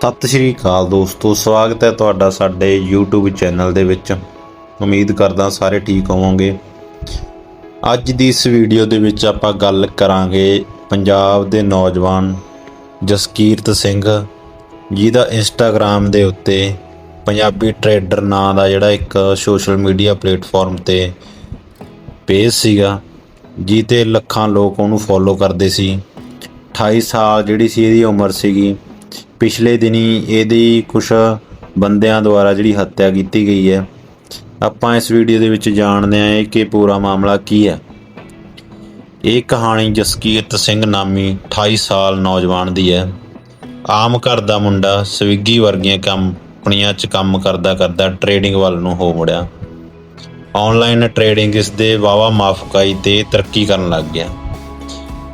ਸਤਿ ਸ਼੍ਰੀ ਅਕਾਲ ਦੋਸਤੋ, ਸਵਾਗਤ ਹੈ ਤੁਹਾਡਾ ਸਾਡੇ YouTube ਚੈਨਲ ਦੇ ਵਿੱਚ। ਉਮੀਦ ਕਰਦਾ ਸਾਰੇ ਠੀਕ ਹੋਵੋਗੇ। ਅੱਜ ਦੀ ਇਸ ਵੀਡੀਓ ਦੇ ਵਿੱਚ ਆਪਾਂ ਗੱਲ ਕਰਾਂਗੇ ਪੰਜਾਬ ਦੇ ਨੌਜਵਾਨ ਜਸਕੀਰਤ ਸਿੰਘ ਜਿਹਦਾ Instagram ਦੇ ਉੱਤੇ। ਪੰਜਾਬੀ ਟਰੇਡਰ ਨਾਂ ਦਾ ਜਿਹੜਾ ਇੱਕ ਸੋਸ਼ਲ ਮੀਡੀਆ ਪਲੇਟਫਾਰਮ ਤੇ ਪੇਜ ਸੀਗਾ ਜਿਹ ਲੱਖਾਂ ਲੋਕ ਉਹਨੂੰ ਫੋਲੋ ਕਰਦੇ ਸੀ। 28 ਸਾਲ ਜਿਹੜੀ ਸੀ, ਇਹਦੀ ਉਮਰ ਸੀਗੀ। ਪਿਛਲੇ ਦਿਨੀ ਇਹਦੀ ਕੁਝ ਬੰਦਿਆਂ ਦੁਆਰਾ ਜਿਹੜੀ ਹੱਤਿਆ ਕੀਤੀ ਗਈ ਹੈ, ਆਪਾਂ ਇਸ ਵੀਡੀਓ ਦੇ ਵਿੱਚ ਜਾਣਦੇ ਹਾਂ ਕਿ ਪੂਰਾ ਮਾਮਲਾ ਕੀ ਹੈ। ਇਹ ਕਹਾਣੀ ਜਸਕੀਰਤ ਸਿੰਘ ਨਾਮੀ 28 ਸਾਲ ਨੌਜਵਾਨ ਦੀ ਹੈ। ਆਮ ਘਰ ਦਾ ਮੁੰਡਾ ਸਵਿਗੀ ਵਰਗੀਆਂ ਕੰਪਨੀਆਂ 'ਚ ਕੰਮ ਕਰਦਾ ਕਰਦਾ ਟ੍ਰੇਡਿੰਗ ਵੱਲ ਨੂੰ ਹੋ ਮੁੜਿਆ। ਆਨਲਾਈਨ ਟ੍ਰੇਡਿੰਗ ਇਸ ਦੇ ਵਾਵਾ ਮਾਫਕਾਈ ਤੇ ਤਰੱਕੀ ਕਰਨ ਲੱਗ ਗਿਆ।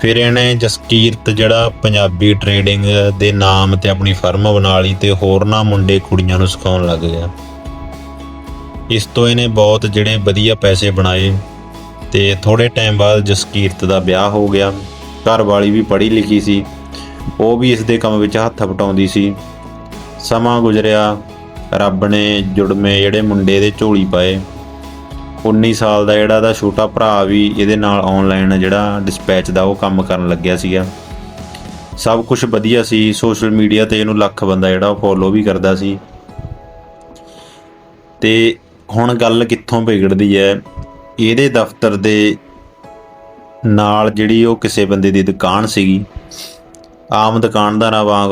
ਫਿਰ ਇਹਨੇ ਜਸਕੀਰਤ ਜਿਹੜਾ ਪੰਜਾਬੀ ਟ੍ਰੇਡਿੰਗ ਦੇ ਨਾਮ ਤੇ ਆਪਣੀ ਫਰਮ ਬਣਾ ਲਈ ਤੇ ਹੋਰਨਾਂ ਮੁੰਡੇ ਕੁੜੀਆਂ ਨੂੰ ਸਿਖਾਉਣ ਲੱਗ ਗਿਆ। ਇਸ ਤੋਂ ਇਹਨੇ ਬਹੁਤ ਜਿਹੜੇ ਵਧੀਆ ਪੈਸੇ ਬਣਾਏ ਤੇ ਥੋੜੇ ਟਾਈਮ ਬਾਅਦ ਜਸਕੀਰਤ ਦਾ ਵਿਆਹ ਹੋ ਗਿਆ। ਘਰ ਵਾਲੀ ਵੀ ਪੜ੍ਹੀ ਲਿਖੀ ਸੀ। ਉਹ ਵੀ ਇਸ ਦੇ ਕੰਮ ਵਿੱਚ ਹੱਥ ਵਟਾਉਂਦੀ ਸੀ। ਸਮਾਂ ਗੁਜ਼ਰਿਆ, ਰੱਬ ਨੇ ਜੁੜਮੇ ਜਿਹੜੇ ਮੁੰਡੇ ਦੇ ਝੋਲੀ ਪਾਏ। 19 ਸਾਲ ਦਾ ਜਿਹੜਾ ਦਾ ਛੋਟਾ ਭਰਾ ਵੀ ਇਹਦੇ ਨਾਲ ਆਨਲਾਈਨ ਜਿਹੜਾ ਡਿਸਪੈਚ ਦਾ ਉਹ ਕੰਮ ਕਰਨ ਲੱਗਿਆ ਸੀਗਾ। ਸਭ ਕੁਝ ਵਧੀਆ ਸੀ ਸੋਸ਼ਲ ਮੀਡੀਆ ਤੇ ਇਹਨੂੰ ਲੱਖ ਬੰਦਾ ਜਿਹੜਾ ਉਹ ਫੋਲੋ ਵੀ ਕਰਦਾ ਸੀ। ਤੇ ਹੁਣ ਗੱਲ ਕਿੱਥੋਂ ਵਿਗੜਦੀ ਹੈ, ਇਹਦੇ ਦਫ਼ਤਰ ਦੇ ਨਾਲ ਜਿਹੜੀ ਉਹ ਕਿਸੇ ਬੰਦੇ ਦੀ ਦੁਕਾਨ ਸੀਗੀ, ਆਮ ਦੁਕਾਨਦਾਰਾਂ ਵਾਂਗ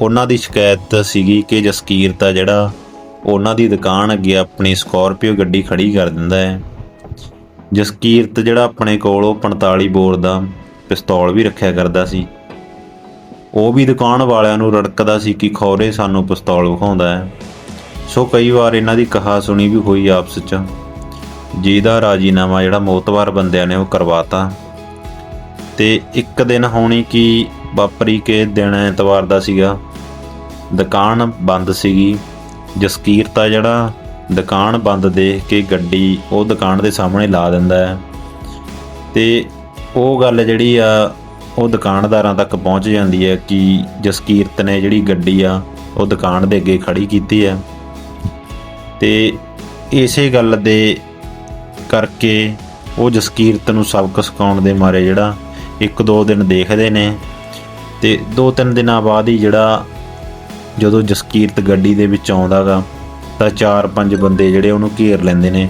ਉਹਨਾਂ ਦੀ ਸ਼ਿਕਾਇਤ ਸੀਗੀ ਕਿ ਜਸਕੀਰਤ ਆ ਜਿਹੜਾ ਉਹਨਾਂ ਦੀ ਦੁਕਾਨ ਅੱਗੇ ਆਪਣੀ ਸਕੋਰਪੀਓ ਗੱਡੀ ਖੜੀ ਕਰ ਦਿੰਦਾ ਹੈ। ਜਸਕੀਰਤ ਜਿਹੜਾ ਆਪਣੇ ਕੋਲ ਉਹ 45 ਬੋਰ ਦਾ ਪਿਸਤੌਲ ਵੀ ਰੱਖਿਆ ਕਰਦਾ ਸੀ। ਉਹ ਵੀ ਦੁਕਾਨ ਵਾਲਿਆਂ ਨੂੰ ਰੜਕਦਾ ਸੀ ਕਿ ਖੌਰੇ ਸਾਨੂੰ ਪਿਸਤੌਲ ਵਿਖਾਉਂਦਾ ਹੈ। ਸੋ ਕਈ ਵਾਰ ਇਹਨਾਂ ਦੀ ਕਹਾ ਸੁਣੀ ਵੀ ਹੋਈ ਆਪਸ 'ਚ। ਜਿਹਦਾ ਰਾਜੀਨਾਮਾ ਜਿਹੜਾ ਮੋਤਵਾਰ ਬੰਦਿਆਂ ਨੇ ਉਹ ਕਰਵਾਤਾ। ਤੇ ਇੱਕ ਦਿਨ ਹੋਣੀ ਕਿ ਵਾਪਰੀ ਕੇ ਦਿਨ ਐਤਵਾਰ ਦਾ ਸੀਗਾ। ਦੁਕਾਨ ਬੰਦ ਸੀਗੀ। ਜਸਕੀਰਤਾ ਜਿਹੜਾ ਦੁਕਾਨ ਬੰਦ ਦੇਖ ਕੇ ਗੱਡੀ ਉਹ ਦੁਕਾਨ ਦੇ ਸਾਹਮਣੇ ਲਾ ਦਿੰਦਾ ਹੈ। ਤੇ ਉਹ ਗੱਲ ਜਿਹੜੀ ਆ, ਉਹ ਦੁਕਾਨਦਾਰਾਂ ਤੱਕ ਪਹੁੰਚ ਜਾਂਦੀ ਹੈ ਕਿ ਜਸਕੀਰਤ ਨੇ ਜਿਹੜੀ ਗੱਡੀ ਆ, ਉਹ ਦੁਕਾਨ ਦੇ ਅੱਗੇ ਖੜੀ ਕੀਤੀ ਹੈ। ਤੇ ਇਸੇ ਗੱਲ ਦੇ ਕਰਕੇ ਉਹ ਜਸਕੀਰਤ ਨੂੰ ਸਬਕ ਸਿਖਾਉਣ ਦੇ ਮਾਰੇ ਜਿਹੜਾ ਇੱਕ ਦੋ ਦਿਨ ਦੇਖਦੇ ਨੇ ਤੇ ਦੋ ਤਿੰਨ ਦਿਨਾਂ ਬਾਅਦ ਹੀ ਜਿਹੜਾ ਜਦੋਂ ਜਸਕੀਰਤ ਗੱਡੀ ਦੇ ਵਿੱਚ ਆਉਂਦਾਗਾ, ਤਾਂ ਚਾਰ ਪੰਜ ਬੰਦੇ ਜਿਹੜੇ ਉਹਨੂੰ ਘੇਰ ਲੈਂਦੇ ਨੇ।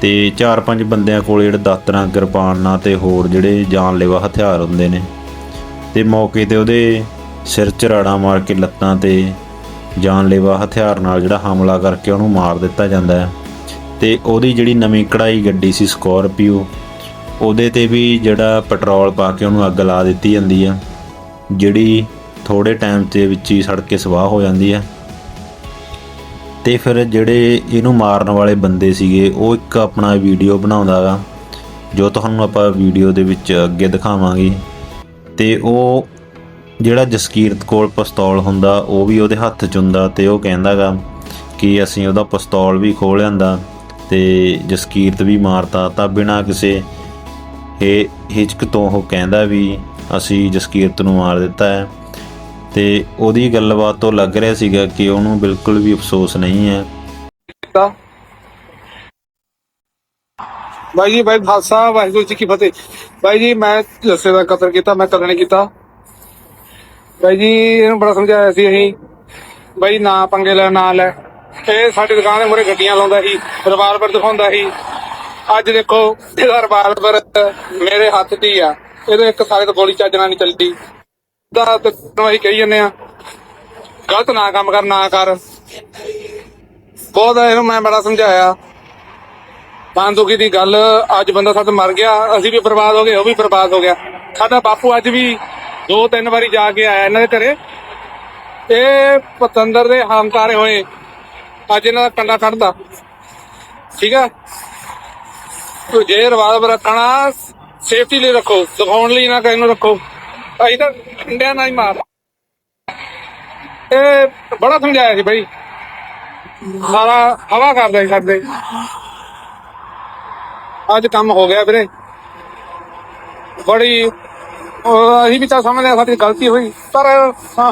ਤੇ ਚਾਰ ਪੰਜ ਬੰਦਿਆਂ ਕੋਲ ਜਿਹੜੇ ਦਾਤਰਾਂ ਕਿਰਪਾਨਾਂ ਤੇ ਹੋਰ ਜਿਹੜੇ ਜਾਨਲੇਵਾ ਹਥਿਆਰ ਹੁੰਦੇ ਨੇ। ਤੇ ਮੌਕੇ ਤੇ ਉਹਦੇ ਸਿਰ 'ਚ ਰਾੜਾਂ ਮਾਰ ਕੇ ਲੱਤਾਂ ਤੇ ਜਾਨਲੇਵਾ ਹਥਿਆਰ ਨਾਲ ਜਿਹੜਾ ਹਮਲਾ ਕਰਕੇ ਉਹਨੂੰ ਮਾਰ ਦਿੱਤਾ ਜਾਂਦਾ ਹੈ। ਤੇ ਉਹਦੀ ਜਿਹੜੀ ਨਵੀਂ ਕਢਾਈ ਗੱਡੀ ਸੀ ਸਕੋਰਪੀਓ, ਉਹਦੇ ਤੇ ਵੀ ਜਿਹੜਾ ਪੈਟਰੋਲ ਪਾ ਕੇ ਉਹਨੂੰ ਅੱਗ ਲਾ ਦਿੱਤੀ ਜਾਂਦੀ ਆ, ਜਿਹੜੀ ਥੋੜੇ ਟਾਈਮ ਦੇ ਵਿੱਚ ਹੀ ਸੜ ਕੇ ਸਵਾਹ ਹੋ ਜਾਂਦੀ ਹੈ। ਤੇ ਫਿਰ ਜਿਹੜੇ ਇਹਨੂੰ ਮਾਰਨ ਵਾਲੇ ਬੰਦੇ ਸੀਗੇ, ਉਹ ਇੱਕ ਆਪਣਾ ਵੀਡੀਓ ਬਣਾਉਂਦਾਗਾ ਜੋ ਤੁਹਾਨੂੰ ਆਪਾਂ ਵੀਡੀਓ ਦੇ ਵਿੱਚ ਅੱਗੇ ਦਿਖਾਵਾਂਗੇ। ਤੇ ਉਹ ਜਿਹੜਾ ਜਸਕੀਰਤ ਕੋਲ ਪਿਸਤੌਲ ਹੁੰਦਾ, ਉਹ ਵੀ ਉਹਦੇ ਹੱਥ 'ਚ ਹੁੰਦਾ ਤੇ ਉਹ ਕਹਿੰਦਾਗਾ ਕਿ ਅਸੀਂ ਉਹਦਾ ਪਿਸਤੌਲ ਵੀ ਖੋਹ ਲਿਆਂਦਾ ਤੇ ਜਸਕੀਰਤ ਵੀ ਮਾਰਤਾ ਤਾਂ ਬਿਨਾਂ ਕਿਸੇ ਇਹ ਹਿਚਕ ਤੋਂ ਉਹ ਕਹਿੰਦਾ ਵੀ ਅਸੀਂ ਜਸਕੀਰਤ ਨੂੰ ਮਾਰ ਦਿੱਤਾ ਹੈ। ਤੇ ਉਹਦੀ ਗੱਲਬਾਤ ਤੋਂ ਲੱਗ ਰਿਹਾ ਸੀਗਾ ਕਿ ਉਹਨੂੰ ਬਿਲਕੁਲ ਵੀ ਅਫਸੋਸ ਨਹੀਂ ਹੈ। ਕੀਤਾ ਬਾਈ ਜੀ, ਬਾਈ ਖਾਲਸਾ, ਵਾਹਿਗੁਰੂ ਜੀ ਕੀ ਫਤਿਹ। ਬਾਈ ਜੀ, ਮੈਂ ਜੱਸੇ ਦਾ ਕਤਲ ਕੀਤਾ, ਮੈਂ ਕਤਲ ਨਹੀਂ ਕੀਤਾ। ਬਾਈ ਜੀ, ਇਹਨੂੰ ਬੜਾ ਸਮਝਾਇਆ ਸੀ ਅਸੀਂ। ਬਾਈ, ਨਾ ਪੰਗੇ ਲੈ, ਨਾ ਲੈ। ਇਹ ਸਾਡੀ ਦੁਕਾਨ ਦੇ ਮੂਹਰੇ ਗੱਡੀਆਂ ਲਾਉਂਦਾ ਸੀ ਰਿਵਾਲਵਰ ਦਿਖਾਉਂਦਾ ਸੀ। ਅੱਜ ਦੇਖੋ, ਇਹਦਾ ਰਿਵਾਲਵਰ ਮੇਰੇ ਹੱਥ 'ਚ ਹੀ ਆ। ਇਹਦੇ ਇੱਕ ਸਾਰੇ ਤੋਂ ਗੋਲੀ ਚੱਜਣਾ ਨਹੀਂ ਚੱਲਦੀ। ਦਾ ਤੇ ਅਸੀਂ ਕਹੀ ਜੰਨੇ ਆ, ਗਲਤ ਨਾ ਕੰਮ ਕਰ, ਨਾ ਕਰ। ਬਹੁਤ ਇਹਨੂੰ ਮੈਂ ਬੜਾ ਸਮਝਾਇਆ। ਬਾਂਦੂਕੀ ਦੀ ਗੱਲ, ਅੱਜ ਬੰਦਾ ਸਾਥ ਮਰ ਗਿਆ, ਅਸੀਂ ਵੀ ਬਰਬਾਦ ਹੋ ਗਏ, ਉਹ ਵੀ ਬਰਬਾਦ ਹੋ ਗਿਆ। ਸਾਡਾ ਬਾਪੂ ਅੱਜ ਵੀ ਦੋ ਤਿੰਨ ਵਾਰੀ ਜਾ ਕੇ ਆਇਆ ਇਹਨਾਂ ਦੇ ਘਰੇ। ਇਹ ਪਤੰਦਰ ਦੇ ਹਮਕਾਰੇ ਹੋਏ, ਅੱਜ ਇਹਨਾਂ ਦਾ ਕੰਡਾ ਕੱਢਦਾ ਠੀਕ ਆ? ਤੋ ਜੇ ਰਵਾਜ ਰੱਖਣਾ ਸੇਫਟੀ ਲਈ ਰੱਖੋ, ਦਿਖਾਉਣ ਲਈ ਨਾ ਕਿਸੇ ਨੂੰ ਰੱਖੋ। ਅਸੀਂ ਤਾਂ ਕੰਡਿਆਂ ਨਾਲ ਹੀ ਮਾਰ ਇਹ ਬੜਾ ਸਮਝਾਇਆ ਸੀ ਬਈ। ਸਾਰਾ ਹਵਾ ਕਰਦਾ ਸੀ ਸਾਡੇ ਅੱਜ ਕੰਮ ਹੋ ਗਿਆ ਵੀਰੇ। ਬੜੀ ਅਸੀਂ ਵੀ ਤਾਂ ਸਮਝਦੇ ਹਾਂ ਸਾਡੀ ਗਲਤੀ ਹੋਈ। ਪਰ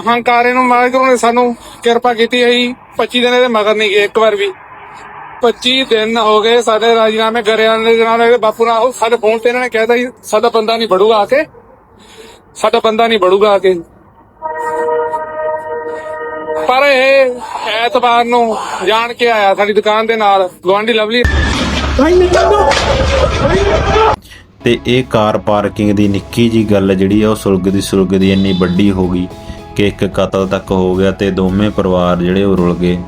ਹੰਕਾਰੇ ਨੂੰ ਮਾਲਕ ਨੇ ਸਾਨੂੰ ਕਿਰਪਾ ਕੀਤੀ ਹੈ ਜੀ। 25 ਦਿਨ ਇਹਦੇ ਮਗਰ ਨਹੀਂ ਗਏ ਇੱਕ ਵਾਰ ਵੀ। 25 ਦਿਨ ਹੋ ਗਏ ਸਾਡੇ ਰਾਜੀਨਾਮੇ ਕਰਿਆ ਦੇ ਨਾਲ ਇਹਦੇ ਬਾਪੂ ਨਾਲ ਸਾਡੇ ਫੋਨ ਤੇ ਇਹਨਾਂ ਨੇ ਕਹਿਤਾ ਜੀ ਸਾਡਾ ਬੰਦਾ ਨਹੀਂ ਬੜੂਗਾ ਆ ਕੇ। ਸਾਡਾ ਬੰਦਾ ਨਹੀਂ ਬੜੂਗਾ ਆ ਕੇ। ਪਰ ਇਹ ਐਤਵਾਰ ਨੂੰ ਜਾਣ ਕੇ ਆਇਆ ਸਾਡੀ ਦੁਕਾਨ ਦੇ ਨਾਲ ਗਵਾਂਢੀ ਲਵਲੀ। ਤੇ ਇਹ ਕਾਰ ਪਾਰਕਿੰਗ ਦੀ ਨਿੱਕੀ ਜੀ ਗੱਲ ਜਿਹੜੀ ਆ, ਉਹ ਸੁਲਗਦੀ ਸੁਲਗਦੀ ਇੰਨੀ ਵੱਡੀ ਹੋ ਗਈ ਕਿ ਇੱਕ ਕਤਲ ਤੱਕ ਹੋ ਗਿਆ ਤੇ ਦੋਵੇਂ ਪਰਿਵਾਰ ਜਿਹੜੇ ਉਹ ਰੁਲ ਗਏ।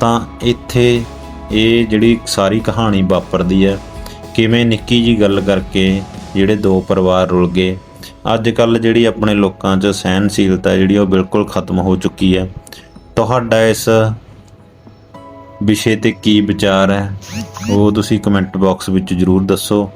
ਤਾਂ ਇੱਥੇ ਇਹ ਜਿਹੜੀ ਸਾਰੀ ਕਹਾਣੀ ਵਾਪਰਦੀ ਹੈ ਕਿਵੇਂ ਨਿੱਕੀ ਜੀ ਗੱਲ ਕਰਕੇ ਜਿਹੜੇ ਦੋ ਪਰਿਵਾਰ ਰੁਲ ਗਏ ਅੱਜ ਕੱਲ ਜਿਹੜੀ ਆਪਣੇ ਲੋਕਾਂ 'ਚ ਸਹਿਨਸ਼ੀਲਤਾ ਜਿਹੜੀ ਉਹ ਬਿਲਕੁਲ ਖਤਮ ਹੋ ਚੁੱਕੀ ਹੈ। ਤੁਹਾਡਾ ਇਸ ਵਿਸ਼ੇ ਤੇ ਕੀ ਵਿਚਾਰ ਹੈ? ਉਹ ਤੁਸੀਂ ਕਮੈਂਟ ਬਾਕਸ ਵਿੱਚ ਜਰੂਰ ਦੱਸੋ।